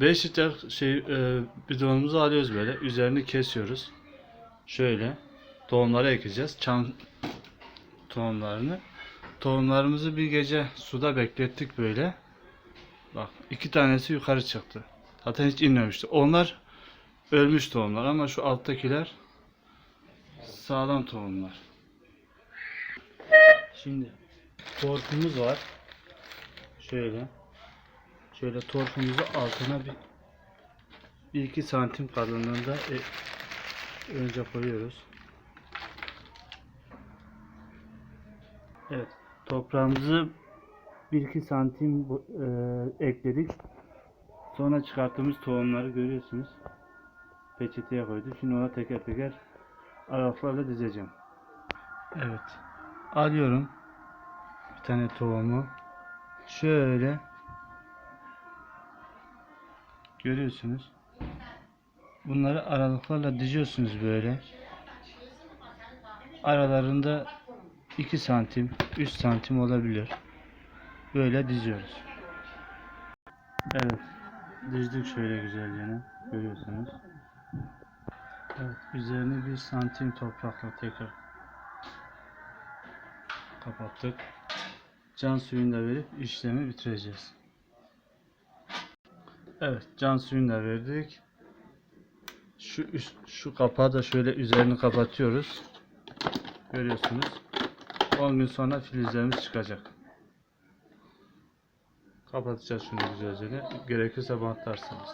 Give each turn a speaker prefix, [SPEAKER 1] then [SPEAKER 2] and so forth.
[SPEAKER 1] 5 litre şey e, bidonumuzu alıyoruz böyle. Üzerini kesiyoruz. Şöyle tohumları ekeceğiz. Çam tohumlarını. Tohumlarımızı bir gece suda beklettik böyle. Bak iki tanesi yukarı çıktı. Zaten hiç inmemişti. Onlar ölmüş tohumlar ama şu alttakiler sağlam tohumlar. Şimdi torfumuz var. Şöyle. Şöyle torfumuzu altına bir, bir iki santim kalınlığında e, önce koyuyoruz. Evet. Toprağımızı 1-2 santim e, ekledik. Sonra çıkarttığımız tohumları görüyorsunuz. Peçeteye koyduk. Şimdi ona teker teker aralıklarla dizeceğim. Evet. Alıyorum. Bir tane tohumu. Şöyle. Görüyorsunuz. Bunları aralıklarla diziyorsunuz böyle. Aralarında 2 santim, 3 santim olabilir. Böyle diziyoruz. Evet. Dizdik şöyle güzelce. Görüyorsunuz. Evet. Üzerini 1 santim toprakla tekrar kapattık. Can suyunu da verip işlemi bitireceğiz. Evet, can suyunu da verdik. Şu üst, şu kapağı da şöyle üzerini kapatıyoruz. Görüyorsunuz. 10 gün sonra filizlerimiz çıkacak. Kapatacağız şunu güzelce. Gerekirse bantlarsınız.